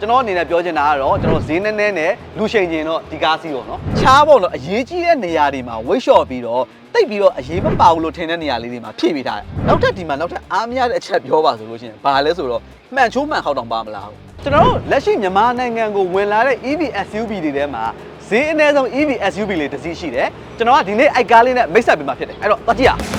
ကျွန်တော်အနေနဲ့ပြောချင်တာကတော့ကျွန်တော်ဈေးနည်းနည်းနဲ့လူရှိန်ချင်းတော့ဒီကားစီးပေါ့နော်ချားပေါ့နော်အရေးကြီးတဲ့နေရာတွေမှာဝိတ်လျှော့ပြီးတော့တိတ်ပြီးတော့အရေးမပါဘူးလို့ထင်တဲ့နေရာလေးတွေမှာဖြည့်ပေးထားတယ်နောက်ထပ်ဒီမှာနောက်ထပ်အားမရတဲ့အချက်ပြောပါဆိုလို့ရှိရင်ဘာလဲဆိုတော့မှန်ချိုးမှန်ဟောက်တောင်ပါမလားကျွန်တော်တို့လက်ရှိမြန်မာနိုင်ငံကိုဝင်လာတဲ့ EV SUV တွေထဲမှာဈေးအနည်းဆုံး EV SUV လေးတစ်စီးရှိတယ်ကျွန်တော်ကဒီနေ့အိုက်ကားလေးနဲ့မိတ်ဆက်ပေးမှဖြစ်တယ်အဲ့တော့တက်ကြ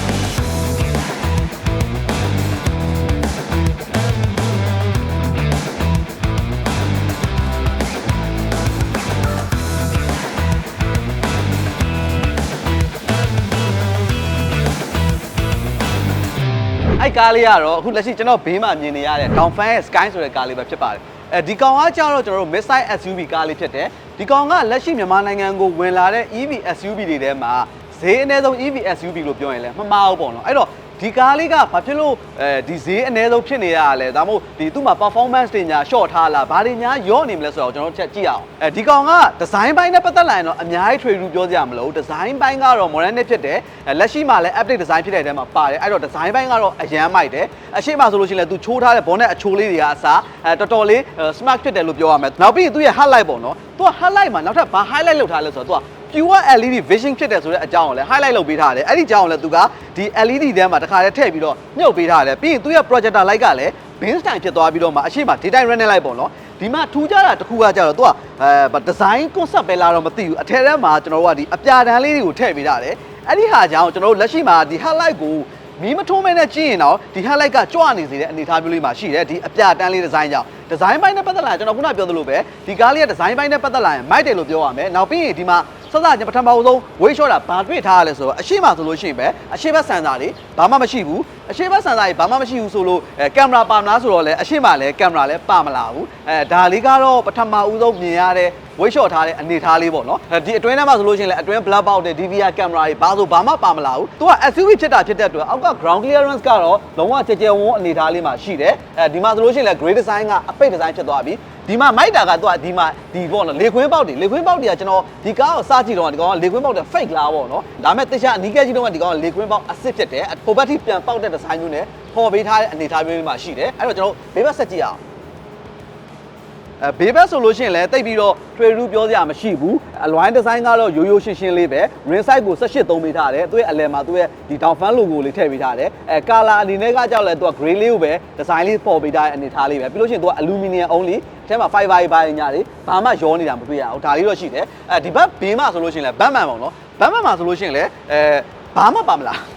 ကားလေးကတော့အခုလက်ရှိကျွန်တော်ဘေးမှာမြင်နေရတဲ့ Downfan ရဲ့ Sky ဆိုတဲ့ကားလေးပဲဖြစ်ပါတယ်အဲဒီကောင်ကကျတော့ကျွန်တော်တို့ Mid-size SUV ကားလေးဖြစ်တယ်ဒီကောင်ကလက်ရှိမြန်မာနိုင်ငံကိုဝင်လာတဲ့ EV SUV တွေထဲမှာဈေးအနည်းဆုံး EV SUV လို့ပြောရင်လည်းမမှားဘူးပေါ့နော်အဲ့တော့ ဒီကားလေးကဘာဖြစ်လို့အဲဒီဈေးအနည်းဆုံးဖြစ်နေရတာလဲဒါမှမဟုတ်ဒီသူ့မှာ performance တွေညာ short ထားလားဘာတွေညာရော့နေမလဲဆိုတော့ကျွန်တော်တို့ချက်ကြည့်အောင်အဲဒီကောင်က design ဘိုင်းနဲ့ပတ်သက်လာရင်တော့အများကြီးထွေထူးပြောစရာမလိုဘူး design ဘိုင်းကတော့ modern ဖြစ်တယ်အဲလက်ရှိမှာလည်း update design ဖြစ်တဲ့အထဲမှာပါတယ်အဲ့တော့ design ဘိုင်းကတော့အရန်မိုက်တယ်အရှိမဆိုလို့ရှိရင်လည်းသူချိုးထားတဲ့ bonnet အချိုးလေးတွေကအစားအဲတော်တော်လေး smart ဖြစ်တယ်လို့ပြောရမယ်နောက်ပြီးရင်သူရဲ့ headlight ပေါ့နော်သူက headlight မှာနောက်ထပ်ဘာ highlight လုပ်ထားလဲဆိုတော့သူက pure LED vision ဖြစ်တယ်ဆိုတဲ့အကြောင်းကိုလည်း highlight လုပ်ပေးထားတယ်အဲ့ဒီအကြောင်းကိုလည်းသူကဒီ LED ထဲမှာတစ်ခါတည်းထည့်ပြီးတော့မြုပ်ပေးထားတယ်ပြီးရင်သူရဲ့ projector light ကလည်း bin style ဖြစ်သွားပြီးတော့မှအရှိမ daytime running light ပေါ့နော်ဒီမှာထူးခြားတာတစ်ခုကကြတော့သူကအဲ design concept ပဲလာတော့မသိဘူးအထက်ထဲမှာကျွန်တော်တို့ကဒီအပြာတန်းလေးတွေကိုထည့်ပေးထားတယ်အဲ့ဒီဟာကြောင့်ကျွန်တော်တို့လက်ရှိမှာဒီ highlight ကိုမီးမထုံးမဲနဲ့ကြည့်ရင်တော့ဒီ highlight ကကြွနေစေတဲ့အနေအထားမျိုးလေးမှာရှိတယ်ဒီအပြတန်းလေးဒီဇိုင်းကြောင့်ဒီဇိုင်းပိုင်းနဲ့ပတ်သက်လာရင်ကျွန်တော်ခုနပြောသလိုပဲဒီကားလေးရဲ့ဒီဇိုင်းပိုင်းနဲ့ပတ်သက်လာရင်မိုက်တယ်လို့ပြောရမယ်နောက်ပြီးရင်ဒီမှာ စစချင်းပထမဆုံးဝေးလျှော့တာဘာတွေ့ထားရလဲဆိုတော့အရှိမဆိုလို့ရှိရင်ပဲအရှိဘက်ဆန်စာလေးဘာမှမရှိဘူး အရှိဘက်ဆန်စာကြီးဘာမှမရှိဘူးဆိုလို့အဲကင်မရာပါမလားဆိုတော့လေအရှိမလည်းကင်မရာလည်းပါမလာဘူးအဲဒါလေးကတော့ပထမဦးဆုံးမြင်ရတဲ့ဝေးလျှော့ထားတဲ့အနေထားလေးပေါ့နော်အဲဒီအတွင်းထဲမှာဆိုလို့ရှိရင်လည်းအတွင်း black box တဲ့ DVR ကင်မရာကြီးဘာဆိုဘာမှပါမလာဘူးသူက SUV ဖြစ်တာဖြစ်တဲ့အတွက်အောက်က ground clearance ကတော့လုံးဝကြကြဝန်းအနေထားလေးမှာရှိတယ်အဲဒီမှာဆိုလို့ရှိရင်လည်း gray design ကအပိတ် design ဖြစ်သွားပြီဒီမှာမိုက်တာကသူကဒီမှာဒီပေါ့နော်လေခွင်းပေါက်တွေလေခွင်းပေါက်တွေကကျွန်တော်ဒီကားကိုစကြည့်တော့ဒီကောင်ကလေခွင်းပေါက်တွေ fake လားပေါ့နော်ဒါပေမဲ့တခြားအနီးကဲကြည့်တော့ဒီကောင်ကလေခွင်းပေါက်အစ်စ်ဖြစ်တယ်ဟိုဘက်ထိပြန်ပေါက်တဲ့ design မျိုးနဲ့ပေါ်ပေးထားတဲ့အနေထားမျိုးလေးမှာရှိတယ်အဲ့တော့ကျွန်တော်ဘေးဘက်ဆက်ကြည့်အောင်အဲဘေးဘက်ဆိုလို့ရှိရင်လည်းတိတ်ပြီးတော့ထွေရူးပြောစရာမရှိဘူးအလွိုင်းဒီဇိုင်းကတော့ရိုးရိုးရှင်းရှင်းလေးပဲ ring size ကို18သုံးပေးထားတယ်သူရဲ့အလယ်မှာသူရဲ့ဒီ down fan logo လေးထည့်ပေးထားတယ်အဲ color အနေနဲ့ကကြောက်လဲသူက gray လေးကိုပဲ design လေးပေါ်ပေးထားတဲ့အနေထားလေးပဲပြီးလို့ရှိရင်သူက aluminum only အဲမှာ fiber တွေပါညာတွေဘာမှရောနေတာမတွေ့ရဘူးဒါလေးတော့ရှိတယ်အဲဒီဘက်ဘေးမှာဆိုလို့ရှိရင်လည်းဘတ်မန်ပေါ့နော်ဘတ်မန်မှာဆိုလို့ရှိရင်လည်းအဲဘာမှပါမလား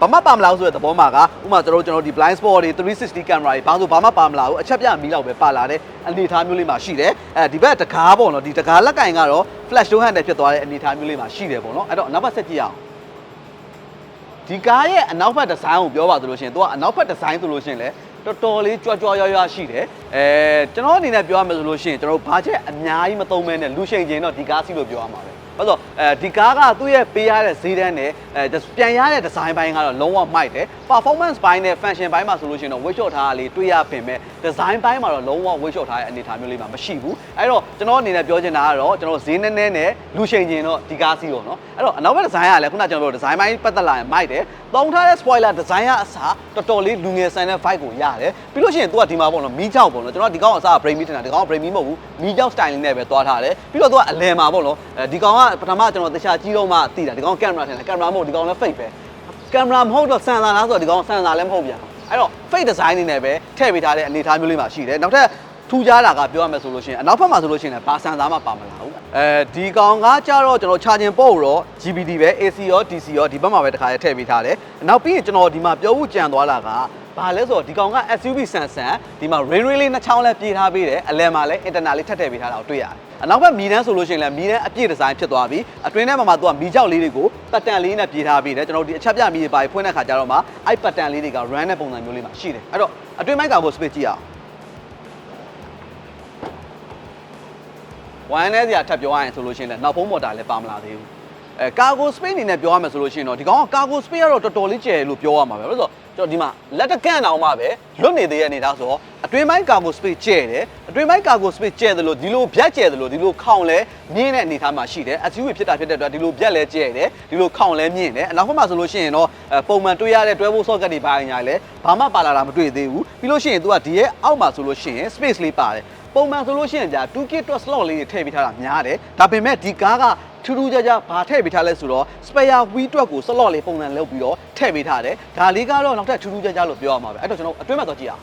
ဘာမှပါမလားဆိုတဲ့သဘောမှာကဥပမာကျွန်တော်တို့ကျွန်တော်ဒီ blind spot တွေ360 camera တွေဘာလို့ဘာမှပါမလားဘူးအချက်ပြမီးလောက်ပဲပါလာတဲ့အနေအထားမျိုးလေးမှာရှိတယ်အဲဒီဘက်တကားပေါ့နော်ဒီတကားလက်ကင်ကတော့ flash door handle ဖြစ်သွားတဲ့အနေအထားမျိုးလေးမှာရှိတယ်ပေါ့နော်အဲ့တော့အနောက်ဘက်ဆက်ကြည့်အောင်ဒီကားရဲ့အနောက်ဘက်ဒီဇိုင်းကိုပြောပါဆိုလို့ရှိရင်သူကအနောက်ဘက်ဒီဇိုင်းဆိုလို့ရှိရင်လည်းတော်တော်လေးကြွကြွရွရွရှိတယ်အဲကျွန်တော်အနေနဲ့ပြောရမယ်ဆိုလို့ရှိရင်ကျွန်တော်ဘာချက်အများကြီးမသုံးမဲနဲ့လူရှိန်ချင်းတော့ဒီကားစီးလို့ပြောရမှာပဲ ဘာလို့အဲဒီကားကသူ့ရဲ့ပေးရတဲ့ဈေးတန်းနဲ့အဲပြန်ရတဲ့ design ဘိုင်းကတော့လုံးဝမိုက်တယ် performance ဘိုင်းနဲ့ function ဘိုင်းမှာဆိုလို့ရှိရင်တော့ weight shot ထားတာလေးတွေ့ရပင်မဲ့ design ဘိုင်းမှာတော့လုံးဝ weight shot ထားတဲ့အနေအထားမျိုးလေးမှာမရှိဘူးအဲ့တော့ကျွန်တော်အနေနဲ့ပြောချင်တာကတော့ကျွန်တော်ဈေးနည်းနည်းနဲ့လူရှိန်ချင်းတော့ဒီကားစီးပေါ့နော်အဲ့တော့အနောက်ဘက် design ကလည်းခုနကျွန်တော်ပြော design ဘိုင်းပတ်သက်လာရင်မိုက်တယ် သုံးထားတဲ့ spoiler design ကအစားတော်တော်လေးလူငယ်ဆန်တဲ့ vibe ကိုရတယ်ပြီးလို့ရှိရင် तू ကဒီမှာပေါ့နော်မီးကြောက်ပေါ့နော်ကျွန်တော်ဒီကောင်ကအစား brain meat ထင်တာဒီကောင်က brain meat မဟုတ်ဘူးမီးကြောက် style လေးနဲ့ပဲသွားထားတယ်ပြီးတော့ तू ကအလယ်မှာပေါ့နော်အဲဒီကောင်ကပထမကျွန်တော်တခြားကြီးတော့မှသိတာဒီကောင်ကင်မရာထင်တယ်ကင်မရာမဟုတ်ဒီကောင်လည်း fake ပဲကင်မရာမဟုတ်တော့ဆန်စာလားဆိုတော့ဒီကောင်ဆန်စာလည်းမဟုတ်ပြန်အဲ့တော့ fake design နေနဲ့ပဲထည့်ပေးထားတဲ့အနေအထားမျိုးလေးမှာရှိတယ်နောက်ထပ် ထူးခြားတာကပြောရမယ်ဆိုလို့ရှိရင်အနောက်ဘက်မှာဆိုလို့ရှိရင်လည်းဘာဆန်သားမှပါမလာဘူးအဲဒီကောင်ကကြတော့ကျွန်တော် charging port တော့ GBD ပဲ AC ရော DC ရောဒီဘက်မှာပဲတစ်ခါလေးထည့်ပေးထားတယ်နောက်ပြီးရင်ကျွန်တော်ဒီမှာပြောဖို့ကြံသွားတာကဘာလဲဆိုတော့ဒီကောင်က SUV ဆန်ဆန်ဒီမှာ rain rain လေးနှစ်ချောင်းလဲပြေးထားပေးတယ်အလယ်မှာလည်း internal လေးထပ်ထည့်ပေးထားတာကိုတွေ့ရတယ်အနောက်ဘက်မီတန်းဆိုလို့ရှိရင်လည်းမီတန်းအပြည့်ဒီဇိုင်းဖြစ်သွားပြီအတွင်းထဲမှာမှသူကမီကြောက်လေးတွေကိုပတ်တန်လေးနဲ့ပြေးထားပေးတယ်ကျွန်တော်ဒီအချက်ပြမီတွေပါဖွင့်တဲ့ခါကျတော့မှအဲ့ပတ်တန်လေးတွေက run တဲ့ပုံစံမျိုးလေးမှာရှိတယ်အဲ့တော့အတွင်းပိုင်းကောင်ကို space ကြည့်အောင် ဝိုင်းနေစရာထပ်ပြောရရင်ဆိုလို့ရှိရင်လည်းနောက်ဖုံးမော်တာလည်းပါမလာသေးဘူးအဲကာဂိုစပိတ်အနေနဲ့ပြောရမယ်ဆိုလို့ရှိရင်တော့ဒီကောင်ကကာဂိုစပိတ်ကတော့တော်တော်လေးကျယ်လို့ပြောရမှာပဲဘာလို့လဲဆိုတော့ကျွန်တော်ဒီမှာလက်ကန့်အောင်မှပဲလွတ်နေသေးတဲ့အနေဒါဆိုတော့အတွင်းပိုင်းကာဂိုစပိတ်ကျယ်တယ်အတွင်းပိုင်းကာဂိုစပိတ်ကျယ်တယ်လို့ဒီလိုဗျက်ကျယ်တယ်လို့ဒီလိုခေါင်လဲမြင့်တဲ့အနေထားမှာရှိတယ် SUV ဖြစ်တာဖြစ်တဲ့အတွက်ဒီလိုဗျက်လဲကျယ်တယ်ဒီလိုခေါင်လဲမြင့်တယ်အနောက်ဘက်မှာဆိုလို့ရှိရင်တော့အဲပုံမှန်တွေ့ရတဲ့တွဲဖို့ socket တွေပါညာလဲဘာမှပါလာတာမတွေ့သေးဘူးပြီးလို့ရှိရင် तू ကဒီရဲ့အောက်မှာဆိုလို့ရှိရင် space လေးပါတယ် ပုံမှန်ဆိုလို့ရှိရင်ကြာ 2K အတွက် slot လေးတွေထည့်ပေးထားတာများတယ်ဒါပေမဲ့ဒီကားကထူးထူးခြားခြားဘာထည့်ပေးထားလဲဆိုတော့ spare wheel အတွက်ကို slot လေးပုံစံလုပ်ပြီးတော့ထည့်ပေးထားတယ်ဒါလေးကတော့နောက်ထပ်ထူးထူးခြားခြားလို့ပြောရမှာပဲအဲ့တော့ကျွန်တော်အတွင်းမှာတော့ကြည့်အောင်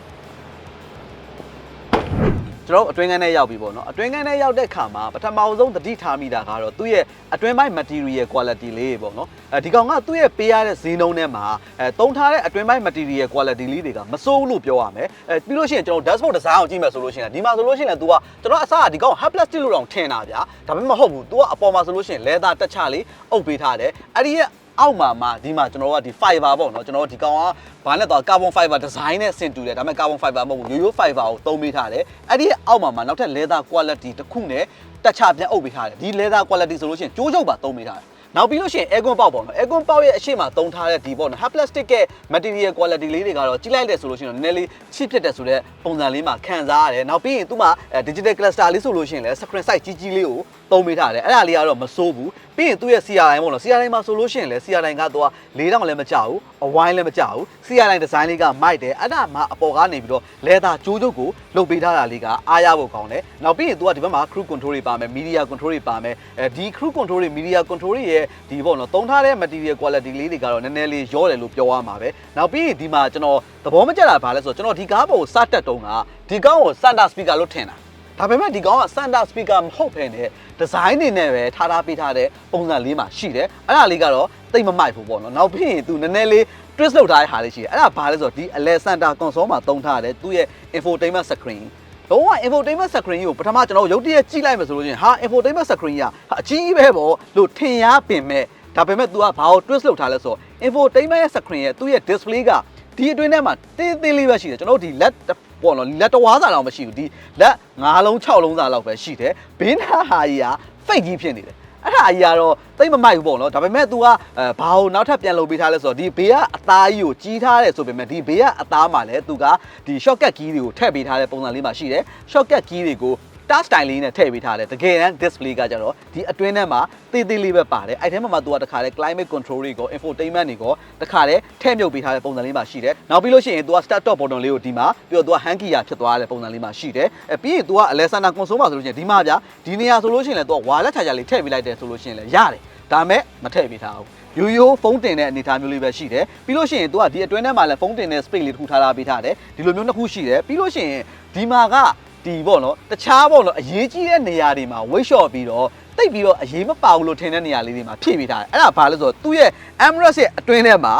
ကျွန်တော်တို့အတွင်းကန်းထဲရောက်ပြီပေါ့နော်အတွင်းကန်းထဲရောက်တဲ့ခါမှာပထမအဆုံးသတိထားမိတာကတော့သူ့ရဲ့အတွင်းပိုင်း material quality လေးပေါ့နော်အဲဒီကောင်ကသူ့ရဲ့ပေးရတဲ့ဈေးနှုန်းထဲမှာအဲတုံးထားတဲ့အတွင်းပိုင်း material quality လေးတွေကမစိုးဘူးလို့ပြောရမယ်အဲပြီးလို့ရှိရင်ကျွန်တော် dashboard design ကိုကြည့်မယ်ဆိုလို့ရှိရင်ဒီမှာဆိုလို့ရှိရင် तू ကကျွန်တော်အစားကဒီကောင် hard plastic လို့တောင်ထင်တာဗျာဒါပေမဲ့မဟုတ်ဘူး तू ကအပေါ်မှာဆိုလို့ရှိရင် leather တက်ချလေးအုပ်ပေးထားတယ်အဲ့ဒီရဲ့ အောက်မှာမှဒီမှာကျွန်တော်တို့ကဒီ fiber ပေါ့နော်ကျွန်တော်တို့ဒီကောင်ကဘာနဲ့တော့ carbon fiber design နဲ့ဆင်တူတယ်ဒါပေမဲ့ carbon fiber မဟုတ်ဘူးရိုးရိုး fiber ကိုသုံးပေးထားတယ်အဲ့ဒီရဲ့အောက်မှာမှနောက်ထပ် leather quality တစ်ခုနဲ့တက်ချပြန်အုပ်ပေးထားတယ်ဒီ leather quality ဆိုလို့ရှိရင်ကြိုးချုပ်ပါသုံးပေးထားတယ်နောက်ပြီးလို့ရှိရင် aircon ပေါက်ပေါ့နော် aircon ပေါက်ရဲ့အရှိမသုံးထားတဲ့ဒီပေါ့နော် hard plastic ရဲ့ material quality လေးတွေကတော့ကြီးလိုက်တယ်ဆိုလို့ရှိရင်တော့နည်းနည်းလေးချစ်ဖြစ်တယ်ဆိုတဲ့ပုံစံလေးမှာခံစားရတယ်နောက်ပြီးရင်သူ့မှာ digital cluster လေးဆိုလို့ရှိရင်လည်း screen size ကြီးကြီးလေးကို သုံးပေးထားတယ်အဲ့ဒါလေးကတော့မစိုးဘူးပြီးရင်သူ့ရဲ့ CRI ပေါ့နော် CRI မှာဆိုလို့ရှိရင်လည်း CRI ကတော့၄တောင်လည်းမကြောက်ဘူးအဝိုင်းလည်းမကြောက်ဘူး CRI design လေးကမိုက်တယ်အဲ့ဒါမှအပေါ်ကနေပြီးတော့ leather ကြိုးကြုတ်ကိုလုပ်ပေးထားတာလေးကအားရဖို့ကောင်းတယ်နောက်ပြီးရင်သူကဒီဘက်မှာ crew control တွေပါမယ် media control တွေပါမယ်အဲဒီ crew control တွေ media control တွေရဲ့ဒီပေါ့နော်သုံးထားတဲ့ material quality လေးတွေကတော့နည်းနည်းလေးရောတယ်လို့ပြောရမှာပဲနောက်ပြီးရင်ဒီမှာကျွန်တော်သဘောမကျတာဘာလဲဆိုတော့ကျွန်တော်ဒီကားပေါ်ကိုစတက်တုံးကဒီကောင်းကို Santa speaker လို့ထင်တာ ဒါပေမဲ့ဒီကောင်က Santa speaker မဟုတ်ဘဲနဲ့ design နေနဲ့ပဲထားထားပေးထားတဲ့ပုံစံလေးမှာရှိတယ်အဲ့ဒါလေးကတော့တိတ်မမိုက်ဘူးပေါ့နော်နောက်ပြီးရင် तू နည်းနည်းလေး twist လုပ်ထားတဲ့ဟာလေးရှိတယ်အဲ့ဒါဘာလဲဆိုတော့ဒီ Ale Santa console မှာတုံးထားတဲ့သူ့ရဲ့ infotainment screen လုံးဝ infotainment screen ကိုပထမကျွန်တော်ရုပ်တရက်ကြည့်လိုက်မယ်ဆိုလို့ချင်းဟာ infotainment screen ကအကြီးကြီးပဲပေါ့လို့ထင်ရပင်မဲ့ဒါပေမဲ့ तू ကဘာကို twist လုပ်ထားလဲဆိုတော့ infotainment screen ရဲ့သူ့ရဲ့ display ကဒီအတွင်းထဲမှာတင်းတင်းလေးပဲရှိတယ်ကျွန်တော်တို့ဒီ LED ပေါ့နော်လက်တဝါးစာတော့မရှိဘူးဒီလက်၅လုံး6လုံးစာလောက်ပဲရှိတယ်ဘင်းသားဟာကြီးက fake ကြီးဖြစ်နေတယ်အဲ့ဒါကြီးကတော့သိမ့်မမိုက်ဘူးပေါ့နော်ဒါပေမဲ့ तू ကအဲဘာကိုနောက်ထပ်ပြန်လုပ်ပေးထားလဲဆိုတော့ဒီဘေးကအသားကြီးကိုကြီးထားတယ်ဆိုပေမဲ့ဒီဘေးကအသားမှာလည်း तू ကဒီ shortcut key တွေကိုထည့်ပေးထားတဲ့ပုံစံလေးမှာရှိတယ် shortcut key တွေကို touch style လေးနဲ့ထည့်ပေးထားတယ်တကယ်တမ်း display ကကျတော့ဒီအတွင်းထဲမှာသေးသေးလေးပဲပါတယ်အဲ့ထဲမှာမှသူကတခါလဲ climate control တွေကို infotainment တွေကိုတခါလဲထည့်မြုပ်ပေးထားတဲ့ပုံစံလေးမှာရှိတယ်နောက်ပြီးလို့ရှိရင်သူက start top button လေးကိုဒီမှာပြီးတော့သူက hand gear ဖြစ်သွားတဲ့ပုံစံလေးမှာရှိတယ်အဲပြီးရင်သူက Alexander console မှာဆိုလို့ရှိရင်ဒီမှာဗျာဒီနေရာဆိုလို့ရှိရင်လဲသူက wallet charger လေးထည့်ပေးလိုက်တယ်ဆိုလို့ရှိရင်လဲရတယ်ဒါမဲ့မထည့်ပေးထားဘူးရိုးရိုးဖုန်းတင်တဲ့အနေအထားမျိုးလေးပဲရှိတယ်ပြီးလို့ရှိရင်သူကဒီအတွင်းထဲမှာလည်းဖုန်းတင်တဲ့ space လေးတစ်ခုထားထားပေးထားတယ်ဒီလိုမျိုးနှစ်ခုရှိတယ်ပြီးလို့ရှိရင်ဒီမှာက ဒီပေါ့နော်တခြားပေါ့နော်အရေးကြီးတဲ့နေရာတွေမှာ weight short ပြီးတော့တိတ်ပြီးတော့အရေးမပါဘူးလို့ထင်တဲ့နေရာလေးတွေမှာဖြည့်ပေးထားတယ်အဲ့ဒါဘာလဲဆိုတော့သူ့ရဲ့ Emirates ရဲ့အတွင်းထဲမှာ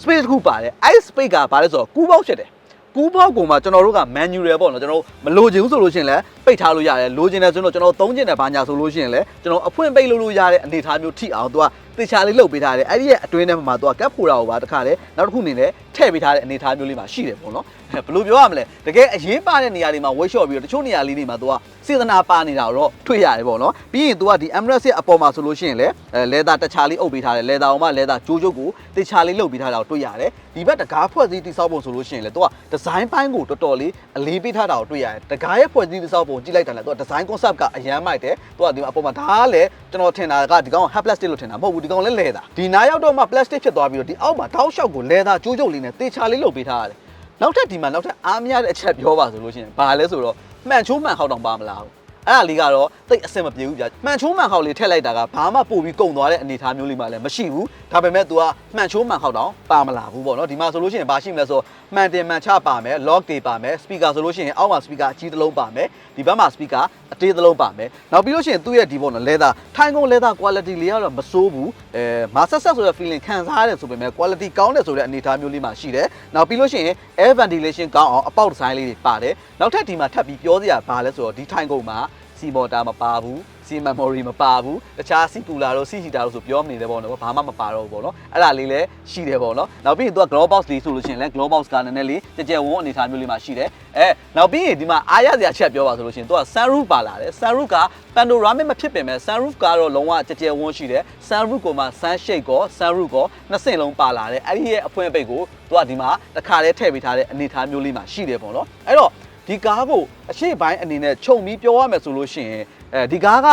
space တစ်ခုပါတယ်အဲ့ space ကဘာလဲဆိုတော့ကူးပေါက်ဖြစ်တယ်ကူးပေါက်ကောင်မှာကျွန်တော်တို့က manual ပေါ့နော်ကျွန်တော်တို့မလိုချင်ဘူးဆိုလို့ရှိရင်လည်းပိတ်ထားလို့ရတယ်လိုချင်တယ်ဆိုတော့ကျွန်တော်သုံးချင်တယ်ဘာညာဆိုလို့ရှိရင်လည်းကျွန်တော်အဖွင့်ပိတ်လို့လို့ရတဲ့အနေအထားမျိုးထိအောင်သူကတေချာလေးလုပ်ပေးထားတယ်အဲ့ဒီရဲ့အတွင်းထဲမှာသူကကပ်ဖိုတာကိုပါတခါလေနောက်တစ်ခုအနေနဲ့ထည့်ပေးထားတဲ့အနေအထားမျိုးလေးမှာရှိတယ်ပေါ့နော် ဘယ်လိုပြောရမလဲတကယ်အရေးပါတဲ့နေရာတွေမှာ workshop ပြီးတော့တချို့နေရာလေးတွေမှာသူကစေတနာပါနေတာတော့တွေ့ရတယ်ပေါ့နော်ပြီးရင်သူကဒီ Emirates ရဲ့အပေါ်မှာဆိုလို့ရှိရင်လည်းအဲ leather တခြားလေးအုပ်ပေးထားတယ် leather အောင်မှ leather ကြိုးကြုတ်ကိုတေချာလေးလုပ်ပေးထားတာကိုတွေ့ရတယ်ဒီဘက်တကားဖွဲ့စည်းတိစောက်ပုံဆိုလို့ရှိရင်လည်းသူက design ပိုင်းကိုတော်တော်လေးအလေးပေးထားတာကိုတွေ့ရတယ်တကားရဲ့ဖွဲ့စည်းတိစောက်ပုံကြည့်လိုက်တာလည်းသူက design concept ကအရန်မိုက်တယ်သူကဒီမှာအပေါ်မှာဒါကလည်းကျွန်တော်ထင်တာကဒီကောင်က hard plastic လို့ထင်တာမဟုတ်ဘူးဒီကောင်လည်း leather ဒီနားရောက်တော့မှ plastic ဖြစ်သွားပြီးတော့ဒီအောက်မှာတောက်လျှောက်ကို leather ကြိုးကြုတ်လေးနဲ့တေချာလေးလုပ်ပေးထားရတယ် နောက်ထပ်ဒီမှာနောက်ထပ်အားမရတဲ့အချက်ပြောပါဆိုလို့ရှိရင်ဘာလဲဆိုတော့မှန်ချိုးမှန်ဟောက်တောင်ပါမလားဘူး အဲ့ဒါလေးကတော့တိတ်အဆင်မပြေဘူးဗျာမှန်ချိုးမှန်ဟောက်လေးထည့်လိုက်တာကဘာမှပို့ပြီးကုန်သွားတဲ့အနေအထားမျိုးလေးမှလည်းမရှိဘူးဒါပေမဲ့ तू ကမှန်ချိုးမှန်ဟောက်တောင်ပါမလာဘူးပေါ့နော်ဒီမှာဆိုလို့ရှိရင်ဘာရှိမလဲဆိုမှန်တင်မှန်ချပါမယ် lock တွေပါမယ် speaker ဆိုလို့ရှိရင်အောက်မှာ speaker အကြီးတစ်လုံးပါမယ်ဒီဘက်မှာ speaker အသေးတစ်လုံးပါမယ်နောက်ပြီးလို့ရှိရင်သူ့ရဲ့ဒီပေါ့နော် leather ထိုင်းကုန် leather quality လေးကတော့မစိုးဘူးအဲမာဆက်ဆက်ဆိုတဲ့ feeling ခံစားရတယ်ဆိုပေမဲ့ quality ကောင်းတယ်ဆိုတဲ့အနေအထားမျိုးလေးမှာရှိတယ်နောက်ပြီးလို့ရှိရင် air ventilation ကောင်းအောင်အပေါက်ဒီဇိုင်းလေးတွေပါတယ်နောက်ထပ်ဒီမှာထပ်ပြီးပြောစရာဘာလဲဆိုတော့ဒီထိုင်းကုန်မှာ စီမော်တာမပါဘူးစီမမ်မော်ရီမပါဘူးတခြားစီပူလာတော့စီဟီတာတော့ဆိုပြောမနေတယ်ပေါ့နော်ဘာမှမပါတော့ဘူးပေါ့နော်အဲ့ဒါလေးလည်းရှိတယ်ပေါ့နော်နောက်ပြီးရင်သူက glow box လေးဆိုလို့ရှိရင်လည်း glow box ကနည်းနည်းလေးကြကြဝန်းအနေအထားမျိုးလေးမှာရှိတယ်အဲနောက်ပြီးရင်ဒီမှာအားရစရာချက်ပြောပါဆိုလို့ရှိရင်သူက sunroof ပါလာတယ် sunroof က panoramic မဖြစ်ပင်မဲ့ sunroof ကတော့လုံးဝကြကြဝန်းရှိတယ် sunroof ကိုမှ sunshade ကော sunroof ကောနှစ်ဆင့်လုံးပါလာတယ်အဲ့ဒီရဲ့အဖွင့်အပိတ်ကိုသူကဒီမှာတစ်ခါတည်းထည့်ပေးထားတဲ့အနေအထားမျိုးလေးမှာရှိတယ်ပေါ့နော်အဲ့တော့ ဒီကားကိုအရှိပိုင်းအနေနဲ့ခြုံပြီးပြောရမယ်ဆိုလို့ရှိရင်အဲဒီကားက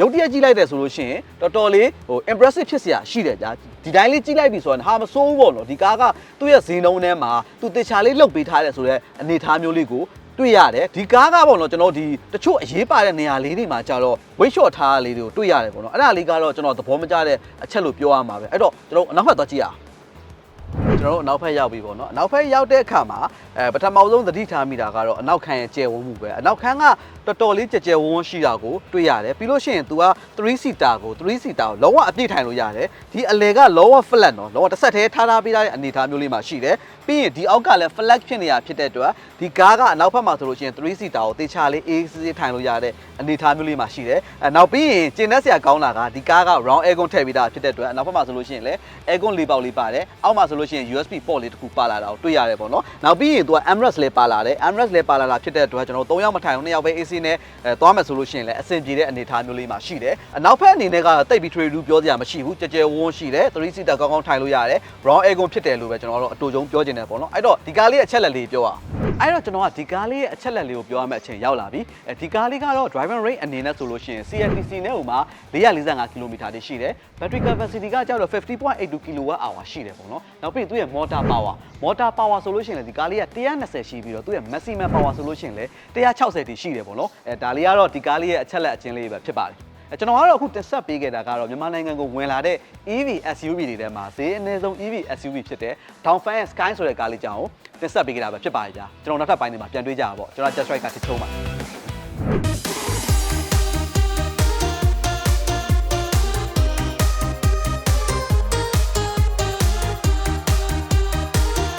ရုပ်တရက်ကြည့်လိုက်တယ်ဆိုလို့ရှိရင်တော်တော်လေးဟို impressive ဖြစ်စရာရှိတယ်ဗျာဒီတိုင်းလေးကြည့်လိုက်ပြီဆိုရင်ဟာမစိုးဘူးပေါ့နော်ဒီကားကသူ့ရဲ့ဈေးနှုန်းထဲမှာသူတေချာလေးလုတ်ပေးထားတယ်ဆိုတော့အနေထားမျိုးလေးကိုတွေ့ရတယ်ဒီကားကပေါ့နော်ကျွန်တော်ဒီတချို့အရေးပါတဲ့နေရာလေးတွေမှာကြာတော့ဝိတ်လျှော့ထားတာလေးတွေကိုတွေ့ရတယ်ပေါ့နော်အဲ့ဒါလေးကတော့ကျွန်တော်သဘောမကျတဲ့အချက်လို့ပြောရမှာပဲအဲ့တော့ကျွန်တော်အနောက်ဘက်သွားကြည့်ရအောင် ကျွန်တော်တို့အနောက်ဖက်ရောက်ပြီပေါ့နော်အနောက်ဖက်ရောက်တဲ့အခါမှာအဲပထမဆုံးသတိထားမိတာကတော့အနောက်ခန်းရဲ့ကျယ်ဝန်းမှုပဲအနောက်ခန်းကတော်တော်လေးကြကြယ်ဝန်းဝန်းရှိတာကိုတွေ့ရတယ်ပြီးလို့ရှိရင် तू က3 seater ကို3 seater ကိုလုံးဝအပြည့်ထိုင်လို့ရတယ်ဒီအလေကလုံးဝ flat နော်လုံးဝတစ်ဆက်တည်းထားထားပေးထားတဲ့အနေအထားမျိုးလေးမှာရှိတယ်ပြီးရင်ဒီအောက်ကလည်း flat ဖြစ်နေတာဖြစ်တဲ့အတွက်ဒီကားကအနောက်ဖက်မှာဆိုလို့ရှိရင်3 seater ကိုတေချာလေးအေးစစ်စစ်ထိုင်လို့ရတဲ့အနေအထားမျိုးလေးမှာရှိတယ်အဲနောက်ပြီးရင်ကျင်တဲ့ဆရာကောင်းတာကဒီကားက round aircon ထည့်ပေးတာဖြစ်တဲ့အတွက်အနောက်ဖက်မှာဆိုလို့ရှိရင်လည်း aircon လေးပေါက်လေးပါတယ်အောက်မှာဆိုလို့ရှိရင် USB port လေးတစ်ခုပါလာတာကိုတွေ့ရတယ်ပေါ့နော်နောက်ပြီးရင် तू က Amrest လေးပါလာတယ် Amrest လေးပါလာတာဖြစ်တဲ့အတွက်ကျွန်တော်တို့၃ယောက်မထိုင်ဘူး၂ယောက်ပဲ AC နဲ့အဲသွားမယ်ဆိုလို့ရှိရင်လည်းအဆင်ပြေတဲ့အနေအထားမျိုးလေးမှာရှိတယ်အနောက်ဖက်အနေနဲ့ကတော့တိတ်ပြီး trade ပြောစရာမရှိဘူးကြကြဝန်းရှိတယ်3 seater ကောင်းကောင်းထိုင်လို့ရတယ် round aircon ဖြစ်တယ်လို့ပဲကျွန်တော်တို့အတူတုံးပြောချင်တယ်ပေါ့နော်အဲ့တော့ဒီကားလေးရဲ့အချက်လက်လေးပြောအောင် အဲ့တော့ကျွန်တော်ကဒီကားလေးရဲ့အချက်လက်လေးကိုပြောရမယ့်အချိန်ရောက်လာပြီအဲဒီကားလေးကတော့ driving range အနေနဲ့ဆိုလို့ရှိရင် CLTC နဲ့ဟိုမှာ445 km တိရှိတယ် battery capacity ကကြောက်တော့50.82 kWh ရှိတယ်ပေါ့နော်နောက်ပြီးသူ့ရဲ့ motor power motor power ဆိုလို့ရှိရင်လည်းဒီကားလေးက120ရှိပြီးတော့သူ့ရဲ့ maximum power ဆိုလို့ရှိရင်လည်း160တိရှိတယ်ပေါ့နော်အဲဒါလေးကတော့ဒီကားလေးရဲ့အချက်လက်အချင်းလေးပဲဖြစ်ပါတယ်အဲ ကျွန်တော်ကတော့အခုတင်ဆက်ပေးခဲ့တာကတော့မြန်မာနိုင်ငံကိုဝင်လာတဲ့ EV SUV တွေထဲမှာဈေးအနည်းဆုံး EV SUV ဖြစ်တဲ့ Dongfeng Sky ဆိုတဲ့ကားလေးကြောင်းကိုတင်ဆက်ပေးခဲ့တာပဲဖြစ်ပါတယ်ကြာကျွန်တော်နောက်ထပ်ပိုင်းတွေမှာပြန်တွေ့ကြတာပေါ့ကျွန်တော် Just Right ကတစ်ချုံးပါ